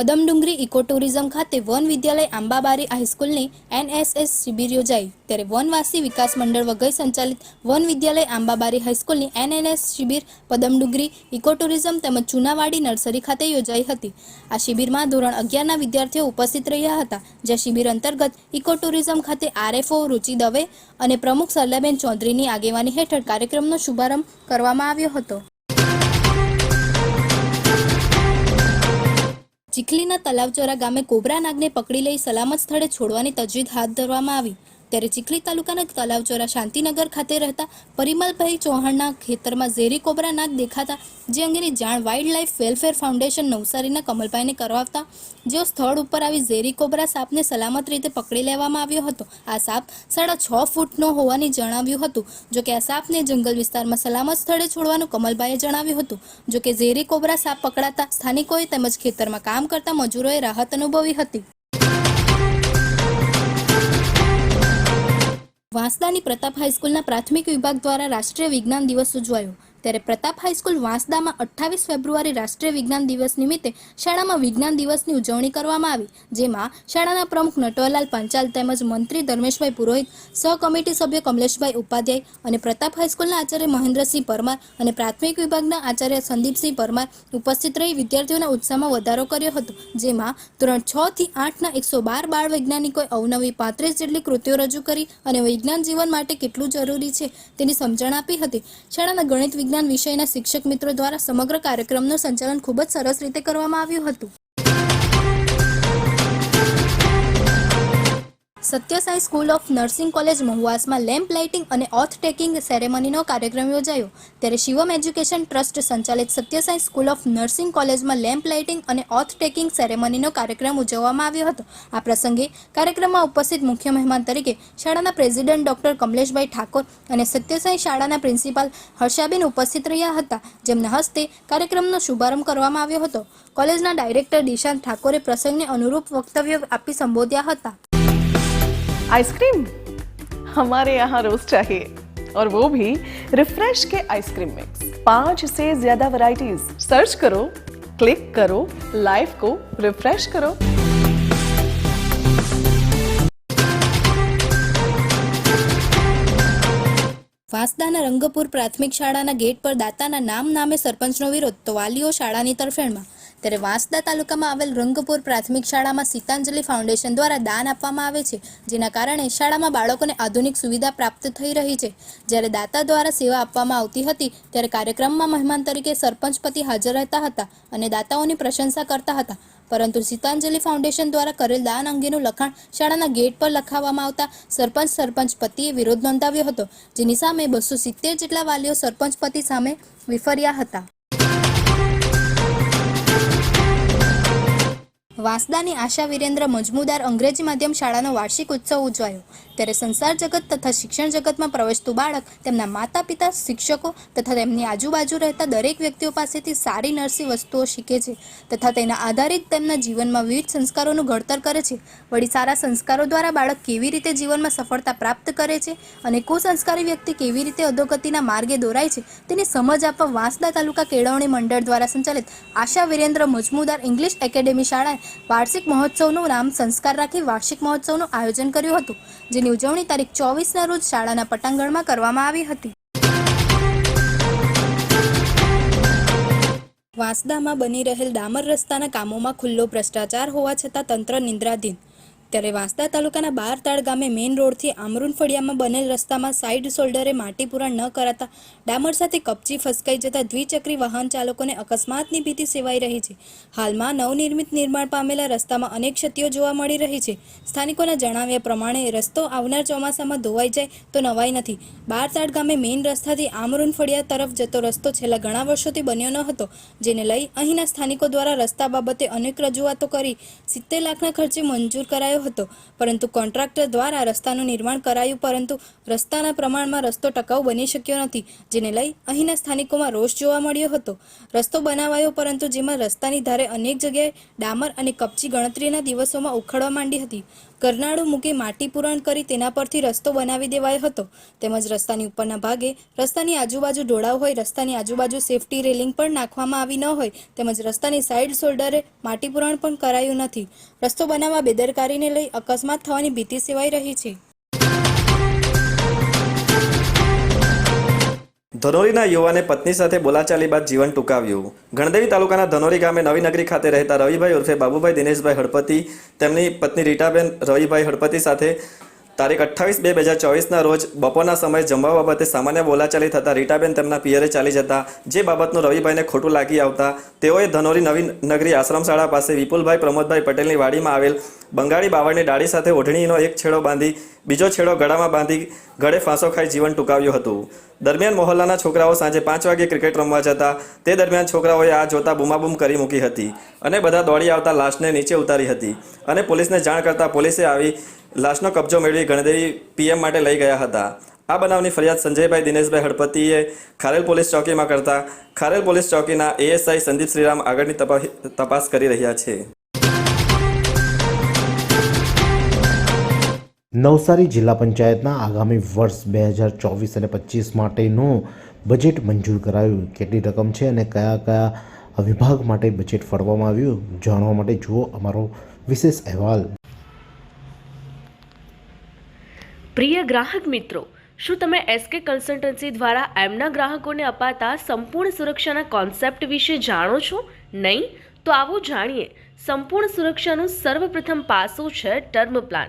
Padamdungri eco tourism ખાતે વન વિદ્યાલય આંબાબારી હાઈસ્કૂલની એનએસએસ શિબિર યોજાઈ. ત્યારે વનવાસી વિકાસ મંડળ વગેરે સંચાલિત વન વિદ્યાલય આંબાબારી હાઈસ્કૂલની એનએનએસ શિબિર પદમડુંગરી ઇકો ટુરિઝમ તેમજ ચુનાવાડી નર્સરી ખાતે યોજાઈ હતી. આ શિબિરમાં ધોરણ અગિયારના વિદ્યાર્થીઓ ઉપસ્થિત રહ્યા હતા જ્યાં શિબિર અંતર્ગત ઇકો ટુરિઝમ ખાતે આરએફઓ, રુચિ દવે અને પ્રમુખ સરલાબેન ચૌધરીની આગેવાની હેઠળ કાર્યક્રમનો શુભારંભ કરવામાં આવ્યો હતો. ચીખલીના તલાવચોરા ગામે કોબરા નાગને પકડી લઈ સલામત સ્થળે છોડવાની તજવીજ હાથ ધરવામાં આવી. ત્યારે ચીખલી તાલુકાના તલાવચોરા શાંતિનગર ખાતે રહેતા પરિમલભાઈ ચૌહાણના ખેતરમાં ઝેરી કોબરા નાગ દેખાતા, જે અંગેની જાણ વાઇલ્ડ લાઇફ વેલફેર ફાઉન્ડેશન નવસારીના કમલભાઈને કરાવતા, જેઓ સ્થળ ઉપર આવી ઝેરી કોબરા સાપને સલામત રીતે પકડી લેવામાં આવ્યો હતો. આ સાપ સાડા છ ફૂટનો હોવાની જણાવ્યું હતું. જોકે આ સાપને જંગલ વિસ્તારમાં સલામત સ્થળે છોડવાનું કમલભાઈએ જણાવ્યું હતું. જોકે ઝેરી કોબરા સાપ પકડાતા સ્થાનિકોએ તેમજ ખેતરમાં કામ કરતા મજૂરોએ રાહત અનુભવી હતી. વાંસદાની પ્રતાપ હાઈસ્કૂલના પ્રાથમિક વિભાગ દ્વારા રાષ્ટ્રીય વિજ્ઞાન દિવસ ઉજવાયો. ત્યારે પ્રતાપ હાઈસ્કૂલ વાંસદામાં અઠ્ઠાવીસ ફેબ્રુઆરી રાષ્ટ્રીય વિજ્ઞાન દિવસ નિમિત્તે શાળામાં વિજ્ઞાન દિવસની ઉજવણી કરવામાં આવી, જેમાં શાળાના પ્રમુખ નટવરલાલ પંચાલ તેમજ મંત્રી ધર્મેશભાઈ પુરોહિત સહ કમિટી સભ્ય કમલેશભાઈ ઉપાધ્યાય અને પ્રતાપ હાઈસ્કૂલના આચાર્ય મહેન્દ્રસિંહ પરમાર અને પ્રાથમિક વિભાગના આચાર્ય સંદીપસિંહ પરમાર ઉપસ્થિત રહી વિદ્યાર્થીઓના ઉત્સાહમાં વધારો કર્યો હતો, જેમાં ધોરણ છ થી આઠના એકસો બાર બાળ વૈજ્ઞાનિકોએ અવનવી પાંત્રીસ જેટલી કૃતિઓ રજૂ કરી અને વિજ્ઞાન જીવન માટે કેટલું જરૂરી છે તેની સમજણ આપી હતી. શાળાના ગણિત વિજ્ઞાન વિષયના શિક્ષક મિત્રો દ્વારા સમગ્ર કાર્યક્રમનું સંચાલન ખૂબ જ સરસ રીતે કરવામાં આવ્યું હતું. Satyasai school of nursing college મહુવાસમાં lamp lighting અને ઓથ ટેકિંગ સેરેમનીનો કાર્યક્રમ યોજાયો. ત્યારે શિવમ એજ્યુકેશન ટ્રસ્ટ સંચાલિત સત્યસાઈ સ્કૂલ ઓફ નર્સિંગ કોલેજમાં લેમ્પ લાઇટિંગ અને ઓથ ટેકિંગ સેરેમનીનો કાર્યક્રમ ઉજવવામાં આવ્યો હતો. આ પ્રસંગે કાર્યક્રમમાં ઉપસ્થિત મુખ્ય મહેમાન તરીકે શાળાના પ્રેસિડેન્ટ ડોક્ટર કમલેશભાઈ ઠાકોર અને સત્યસાઈ શાળાના પ્રિન્સિપાલ હર્ષાબેન ઉપસ્થિત રહ્યા હતા, જેમના હસ્તે કાર્યક્રમનો શુભારંભ કરવામાં આવ્યો હતો. કોલેજના ડાયરેક્ટર દિશાંત ઠાકોરે પ્રસંગને અનુરૂપ વક્તવ્ય આપી સંબોધ્યા હતા. आइसक्रीम हमारे यहाँ रोज चाहिए और वो भी रिफ्रेश के आइसक्रीम मिक्स पांच से ज्यादा वैरायटीज सर्च करो क्लिक करो लाइफ को रिफ्रेश करो વાંસદાના રંગપુર પ્રાથમિક શાળાના ગેટ પર દાતાના નામ નામે સરપંચનો વિરોધ તો વાલીઓ શાળાની તરફેણમાં ત્યારે વાંસદા તાલુકામાં આવેલ રંગપુર પ્રાથમિક શાળામાં સીતાંજલિ ફાઉન્ડેશન દ્વારા દાન આપવામાં આવે છે, જેના કારણે શાળામાં બાળકોને આધુનિક સુવિધા પ્રાપ્ત થઈ રહી છે. જ્યારે દાતા દ્વારા સેવા આપવામાં આવતી હતી, ત્યારે કાર્યક્રમમાં મહેમાન તરીકે સરપંચ પતિ હાજર રહેતા હતા અને દાતાઓની પ્રશંસા કરતા હતા. પરંતુ સીતાંજલિ ફાઉન્ડેશન દ્વારા કરેલ દાન અંગેનું લખાણ શાળાના ગેટ પર લખાવવામાં આવતા સરપંચ સરપંચ પતિએ વિરોધ નોંધાવ્યો હતો, જેની સામે બસો સિત્તેર જેટલા વાલીઓ સરપંચ પતિ સામે વિફર્યા હતા. વાંસદાની આશા વિરેન્દ્ર મજમુદાર અંગ્રેજી માધ્યમ શાળાનો વાર્ષિક ઉત્સવ ઉજવાયો. ત્યારે સંસાર જગત તથા શિક્ષણ જગતમાં પ્રવેશતું બાળક તેમના માતા પિતા, શિક્ષકો તથા તેમની આજુબાજુ રહેતા દરેક વ્યક્તિઓ પાસેથી સારી નરસી વસ્તુઓ શીખે છે તથા તેના આધારિત તેમના જીવનમાં વિવિધ સંસ્કારોનું ઘડતર કરે છે. વળી સારા સંસ્કારો દ્વારા બાળક કેવી રીતે જીવનમાં સફળતા પ્રાપ્ત કરે છે અને કુસંસ્કારી વ્યક્તિ કેવી રીતે અધોગતિના માર્ગે દોરાય છે તેની સમજ આપવા વાંસદા તાલુકા કેળવણી મંડળ દ્વારા સંચાલિત આશા વિરેન્દ્ર મજમુદાર ઇંગ્લિશ એકેડેમી શાળાએ વાર્ષિક મહોત્સવનું નામ સંસ્કાર રાખી વાર્ષિક મહોત્સવનું આયોજન કર્યું હતું, જેની ઉજવણી તારીખ ચોવીસના રોજ શાળાના પટાંગણમાં કરવામાં આવી હતી. વાંસદામાં બની રહેલ ડામર રસ્તાના કામોમાં ખુલ્લો ભ્રષ્ટાચાર હોવા છતાં તંત્ર નિંદ્રાધીન. ત્યારે વાંસદા તાલુકાના બારતાળ ગામે મેઇન રોડથી આમરૂન ફળિયામાં બનેલ રસ્તામાં સાઇડ શોલ્ડરે માટી પૂરા ન કરાતા ડામર સાથે કપચી ફસકાઈ જતા દ્વિચક્રી વાહન ચાલકોને અકસ્માતની ભીતિ સેવાઈ રહી છે. હાલમાં નવનિર્મિત નિર્માણ પામેલા રસ્તામાં અનેક ક્ષતિઓ જોવા મળી રહી છે. સ્થાનિકોના જણાવ્યા પ્રમાણે, રસ્તો આવનાર ચોમાસામાં ધોવાઈ જાય તો નવાઈ નથી. બારતાળ ગામે મેઇન રસ્તાથી આમરૂન ફળિયા તરફ જતો રસ્તો છેલ્લા ઘણા વર્ષોથી બન્યો ન હતો, જેને લઈ અહીંના સ્થાનિકો દ્વારા રસ્તા બાબતે અનેક રજૂઆતો કરી સિત્તેર લાખના ખર્ચે મંજૂર કરાયો હતો. પરંતુ કોન્ટ્રાક્ટર દ્વારા રસ્તાનું નિર્માણ કરાયું, પરંતુ રસ્તાના પ્રમાણમાં રસ્તો ટકાઉ બની શક્યો નથી, જેને લઈ અહીંના સ્થાનિકોમાં રોષ જોવા મળ્યો હતો. રસ્તો બનાવાયો, પરંતુ જેમાં રસ્તાની ધારે અનેક જગ્યાએ ડામર અને કપચી ગણતરીના દિવસોમાં ઉખડવા માંડી હતી. કરનાળું મૂકી માટી પૂરણ કરી તેના પરથી રસ્તો બનાવી દેવાયો હતો. તેમજ રસ્તાની ઉપરના ભાગે રસ્તાની આજુબાજુ ઢોળાવ હોય, રસ્તાની આજુબાજુ સેફટી રેલિંગ પણ નાખવામાં આવી ન હોય, તેમજ રસ્તાની સાઇડ શોલ્ડરે માટી પૂરણ પણ કરાયું નથી. રસ્તો બનાવવા બેદરકારીને લઈ અકસ્માત થવાની ભીતિ સેવાઈ રહી છે. ધનોરીના યુવાને પત્ની સાથે બોલાચાલી બાદ જીવન ટૂંકાવ્યું. ગણદેવી તાલુકાના ધનોરી ગામે નવી નગરી ખાતે રહેતા રવિભાઈ ઉર્ફે બાબુભાઈ દિનેશભાઈ હળપતિ તેમની પત્ની રીટાબેન રવિભાઈ હળપતિ સાથે તારીખ અઠ્ઠાવીસ બે બે હજાર ચોવીસના રોજ બપોરના સમયે જમવા બાબતે સામાન્ય બોલાચાલી થતાં રીટાબેન તેમના પિયરે ચાલી જતા, જે બાબતનું રવિભાઈને ખોટું લાગી આવતા, તેઓએ ધનોરી નવી નગરી આશ્રમશાળા પાસે વિપુલભાઈ પ્રમોદભાઈ પટેલની વાડીમાં આવેલ બંગાળી બાવળની ડાળી સાથે ઓઢણીનો એક છેડો બાંધી બીજો છેડો ગળામાં બાંધી ગળે ફાંસો ખાઈ જીવન ટૂંકાવ્યું હતું. દરમિયાન મોહલ્લાના છોકરાઓ સાંજે પાંચ વાગે ક્રિકેટ રમવા જતા, તે દરમિયાન છોકરાઓએ આ જોતા બૂમાબૂમ કરી મૂકી હતી અને બધા દોડી આવતા લાશને નીચે ઉતારી હતી અને પોલીસને જાણ કરતા પોલીસે આવી લાશનો કબજો મેળવી ગણદેવી પીએમ માટે લઈ ગયા હતા. આ બનાવની ફરિયાદ સંજયભાઈ દિનેશભાઈ હળપતિએ ખારેલ પોલીસ ચોકીમાં કરતા ખારેલ પોલીસ ચોકીના એએસઆઈ સંદીપ શ્રીરામ આગળની તપા- તપાસ કરી રહ્યા છે. નવસારી જિલ્લા પંચાયતના આગામી વર્ષ બે હજાર ચોવીસ અને પચીસ માટેનું બજેટ મંજૂર કરાયું. કેટલી રકમ છે અને કયા કયા વિભાગ માટે બજેટ ફાળવવામાં આવ્યું? જાણવા માટે જુઓ અમારો વિશેષ અહેવાલ. પ્રિય ગ્રાહક મિત્રો, શું તમે એસકે કન્સલ્ટન્સી દ્વારા એમના ગ્રાહકોને અપાતા સંપૂર્ણ સુરક્ષાના કોન્સેપ્ટ વિશે જાણો છો? નહીં? તો આવો જાણીએ. સંપૂર્ણ સુરક્ષાનું સર્વપ્રથમ પાસું છે ટર્મ પ્લાન.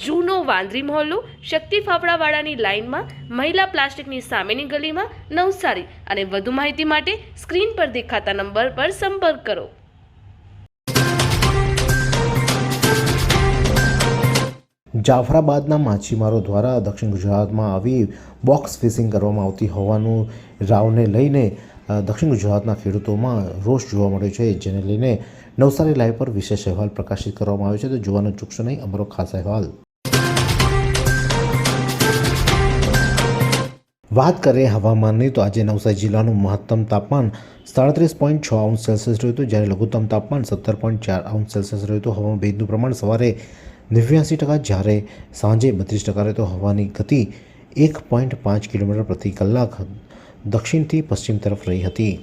જૂનો વાંદરી મહોલ્લો, શક્તિ ફાફડાવાળાની લાઇનમાં, મહિલા પ્લાસ્ટિકની સામેની ગલીમાં નવસારી અને વધુ માહિતી માટે સ્ક્રીન પર દેખાતા નંબર પર સંપર્ક કરો. જાફરાબાદના માછીમારો દ્વારા દક્ષિણ ગુજરાતમાં આવી બોક્સ ફિશિંગ કરવામાં આવતી હોવાનું રાવને લઈને દક્ષિણ ગુજરાતના ખેડૂતોમાં રોષ જોવા મળ્યો છે, જેને લઈને નવસારી લાઈવ પર વિશેષ અહેવાલ પ્રકાશિત કરવામાં આવ્યો છે. તો જોવાનું ચૂકશો નહીં, અમારો ખાસ અહેવાલ. વાત કરીએ હવામાનની, તો આજે નવસારી જિલ્લાનું મહત્તમ તાપમાન સાડત્રીસ પોઈન્ટ છ અંશ સેલ્સિયસ રહ્યું હતું, જ્યારે લઘુત્તમ તાપમાન સત્તર પોઈન્ટ ચાર અંશ સેલ્સિયસ રહ્યું હતું. હવામાં ભેજનું પ્રમાણ સવારે નેવ્યાસી ટકા, જ્યારે સાંજે બત્રીસ ટકા રહેતો હવાની ગતિ એક પોઈન્ટ પાંચ કિલોમીટર પ્રતિ કલાક દક્ષિણથી પશ્ચિમ તરફ રહી હતી.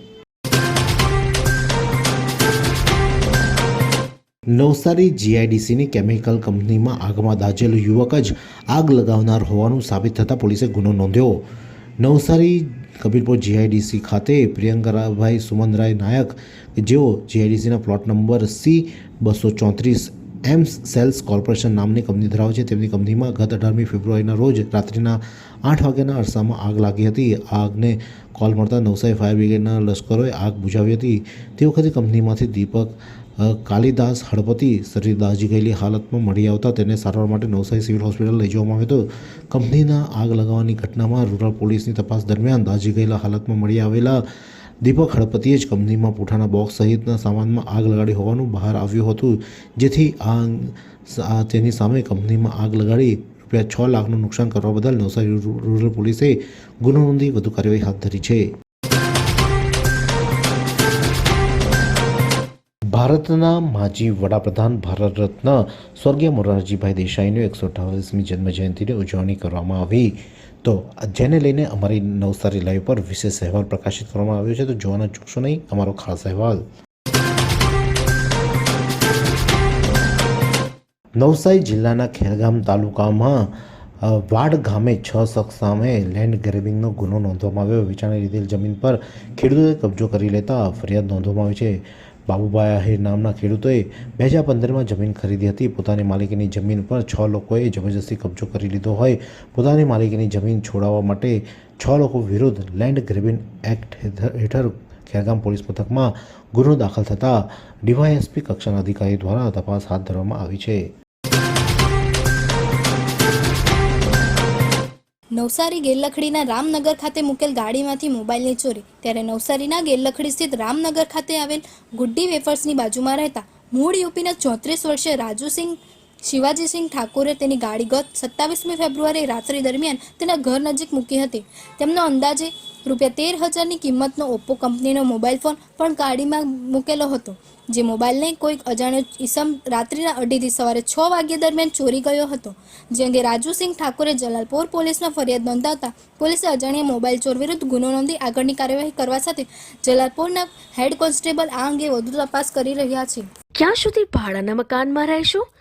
નવસારી જીઆઈડીસીની કેમિકલ કંપનીમાં આગમાં દાઝેલો યુવક જ આગ લગાવનાર હોવાનું સાબિત થતાં પોલીસે ગુનો નોંધ્યો. નવસારી કબીરપુર જીઆઈડીસી ખાતે પ્રિયંકરાભાઈ સુમનરાય નાયક, જેઓ જીઆઈડીસીના પ્લોટ નંબર સી બસો ચોત્રીસ એમ્સ સેલ્સ કોર્પોરેશન નામની કંપની ધરાવે છે, તેમની કંપનીમાં ગત અઢારમી ફેબ્રુઆરીના રોજ રાત્રિના આઠ વાગ્યાના અરસામાં આગ લાગી હતી. આગને કોલ મળતા નવસારી ફાયર બ્રિગેડના લશ્કરોએ આગ બુઝાવી હતી. તે વખતે કંપનીમાંથી દીપક કાલિદાસ, હળપતિ શરીર દાજી ગયેલી હાલતમાં મળી આવતા તેને સારવાર માટે નવસારી સિવિલ હોસ્પિટલ લઈ જવામાં આવ્યો હતો. કંપનીના આગ લગાવવાની ઘટનામાં રૂરલ પોલીસની તપાસ દરમિયાન દાજી ગયેલા હાલતમાં મળી આવેલા દીપક, હળપતિએ જ કંપનીમાં પૂઠાના બોક્સ સહિતના સામાનમાં આગ લગાડી હોવાનું બહાર આવ્યું હતું. જેથી આ તેની સામે કંપનીમાં આગ લગાડી રૂપિયા છ લાખનું નુકસાન કરવા બદલ નવસારી રૂરલ પોલીસે ગુનો નોંધી વધુ કાર્યવાહી હાથ ધરી છે. ભારતના માજી વડાપ્રધાન ભારત રત્ન સ્વર્ગીય મોરારજીભાઈ દેસાઈની એકસો અઠાવીસમી જન્મજયંતિની ઉજવણી કરવામાં આવી. તો જેને લઈને અમારી નવસારી લાઈવ પર વિશેષ અહેવાલ પ્રકાશિત કરવામાં આવ્યો છે. તો જોવાના ચૂકશો નહીં, અમારો ખાસ અહેવાલ. નવસારી જિલ્લાના ખેરગામ તાલુકામાં વાડ ગામે છ શખ્સ સામે લેન્ડ ગ્રેબિંગનો ગુનો નોંધવામાં આવ્યો. વેચાણી લીધેલ જમીન પર ખેડૂતોએ કબજો કરી લેતા ફરિયાદ નોંધવામાં આવી છે. બાબુભાઈ આહિર નામના ખેડૂતોએ બે હજાર પંદરમાં જમીન ખરીદી હતી. પોતાની માલિકીની જમીન પર છ લોકોએ જબરજસ્તી કબજો કરી લીધો હોય. પોતાની માલિકીની જમીન છોડાવવા માટે છ લોકો વિરુદ્ધ લેન્ડ ગ્રેબિંગ એક્ટ હેઠ- હેઠળ ખેરગામ પોલીસ મથકમાં ગુનો દાખલ થતાં ડીવાયએસપી કક્ષાના અધિકારી દ્વારા તપાસ હાથ ધરવામાં આવી છે. નવસારી ગેરલખડીના રામનગર ખાતે મુકેલ ગાડીમાંથી મોબાઈલની ચોરી. ત્યારે નવસારીના ગેરલખડી સ્થિત રામનગર ખાતે આવેલ ગુડ્ડી વેફર્સની બાજુમાં રહેતા મૂળ યુપીના ચોત્રીસ વર્ષીય રાજુસિંહ શિવાજીસિંહ ઠાકોરે તેની ગાડી ગત સત્તાવીસમી ફેબ્રુઆરી રાત્રિ દરમિયાન તેના ઘર નજીક મૂકી હતી. તેમનો અંદાજે રૂપિયા તેર હજારની કિંમતનો ઓપ્પો કંપનીનો મોબાઈલ ફોન પણ ગાડીમાં મૂકેલો હતો, જે મોબાઈલને કોઈક અજાણ્યો ઈસમ રાત્રિના અઢીથી સવારે છ વાગ્યા દરમિયાન ચોરી ગયો હતો. જે અંગે રાજુસિંહ ઠાકોરે જલાલપોર પોલીસમાં ફરિયાદ નોંધાવતા પોલીસે અજાણ્યા મોબાઈલ ચોર વિરુદ્ધ ગુનો નોંધી આગળની કાર્યવાહી કરવા સાથે જલાલપોરના હેડ કોન્સ્ટેબલ આ અંગે વધુ તપાસ કરી રહ્યા છે. ક્યાં સુધી ભાડાના મકાનમાં રહેશો?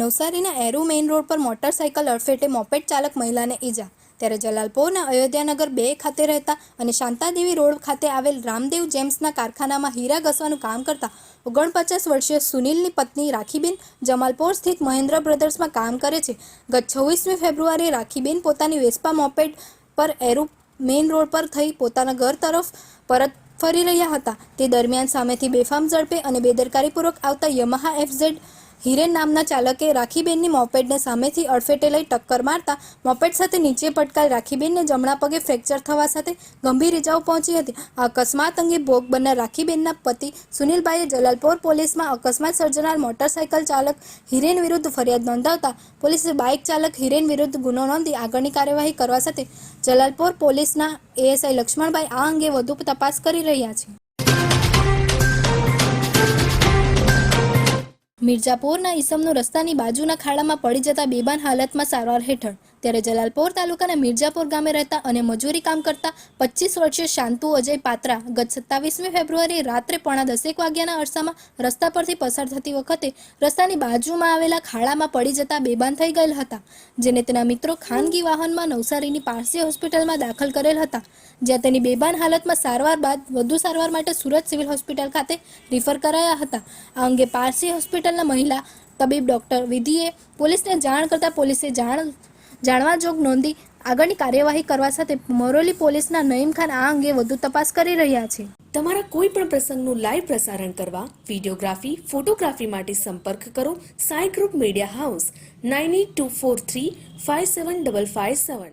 નવસારીના એરુ મેઇન રોડ પર મોટરસાયકલ અડફેટે મોપેટ ચાલક મહિલાને ઈજા. ત્યારે જલાલપોરના અયોધ્યાનગર બે ખાતે રહેતા અને શાંતાદેવી રોડ ખાતે આવેલ રામદેવ જેમ્સના કારખાનામાં હીરા ઘસવાનું કામ કરતા ઓગણપચાસ વર્ષીય સુનિલની પત્ની રાખીબેન જમાલપોર સ્થિત મહેન્દ્ર બ્રધર્સમાં કામ કરે છે. ગત છવ્વીસમી ફેબ્રુઆરીએ રાખીબેન પોતાની વેસ્પા મોપેટ પર એરુ મેઇન રોડ પર થઈ પોતાના ઘર તરફ પરત ફરી રહ્યા હતા. તે દરમિયાન સામેથી બેફામ ઝડપે અને બેદરકારીપૂર્વક આવતા યમહા એફઝેડ હિરેન નામના ચાલકે રાખીબેનની મોપેડને સામેથી અડફેટે લઈ ટક્કર મારતા મોપેડ સાથે નીચે પટકાઈ રાખીબેનને જમણા પગે ફ્રેક્ચર થવા સાથે ગંભીર ઇજાઓ પહોંચી હતી. અકસ્માત અંગે ભોગ બનનાર રાખીબેનના પતિ સુનિલભાઈએ જલાલપોર પોલીસમાં અકસ્માત સર્જનાર મોટરસાયકલ ચાલક હિરેન વિરુદ્ધ ફરિયાદ નોંધાવતા પોલીસે બાઇક ચાલક હિરેન વિરુદ્ધ ગુનો નોંધી આગળની કાર્યવાહી કરવા સાથે જલાલપોર પોલીસના એએસઆઈ લક્ષ્મણભાઈ આ અંગે વધુ તપાસ કરી રહ્યા છે. મિર્જાપોરના ઈસમનું રસ્તાની બાજુના ખાડામાં પડી જતા બેભાન હાલતમાં સારવાર હેઠળ ત્યારે જલાલપોર તાલુકાના મિર્જાપોર ગામે રહેતા અને મજૂરી કામ કરતા પચીસ વર્ષીય શાંતુ અજય પાત્રા ગત સત્તાવીસમી ફેબ્રુઆરી રાત્રે પોણા દસેક વાગ્યાના અરસામાં રસ્તા પરથી પસાર થતી વખતે રસ્તાની બાજુમાં આવેલા ખાડામાં પડી જતા બેભાન થઈ ગયેલ હતા, જેને તેના મિત્રો ખાનગી વાહનમાં નવસારીની પારસી હોસ્પિટલમાં દાખલ કરેલ હતા. જ્યાં તેની બેભાન હાલતમાં સારવાર બાદ વધુ સારવાર માટે સુરત સિવિલ હોસ્પિટલ ખાતે રિફર કરાયા હતા. આ અંગે પારસી હોસ્પિટલના મહિલા તબીબ ડોક્ટર વિધિએ પોલીસને જાણ કરતા પોલીસે જાણ જાણવા જોગ નોંધી આગળની કાર્યવાહી કરવા સાથે મોરોલી પોલીસના નઈમ ખાન આ અંગે વધુ તપાસ કરી રહ્યા છે. તમારા કોઈ પણ પ્રસંગનું લાઈવ પ્રસારણ કરવા વિડીયોગ્રાફી, ફોટોગ્રાફી માટે સંપર્ક કરો Sai group media house, nine eight two four three five seven double five seven.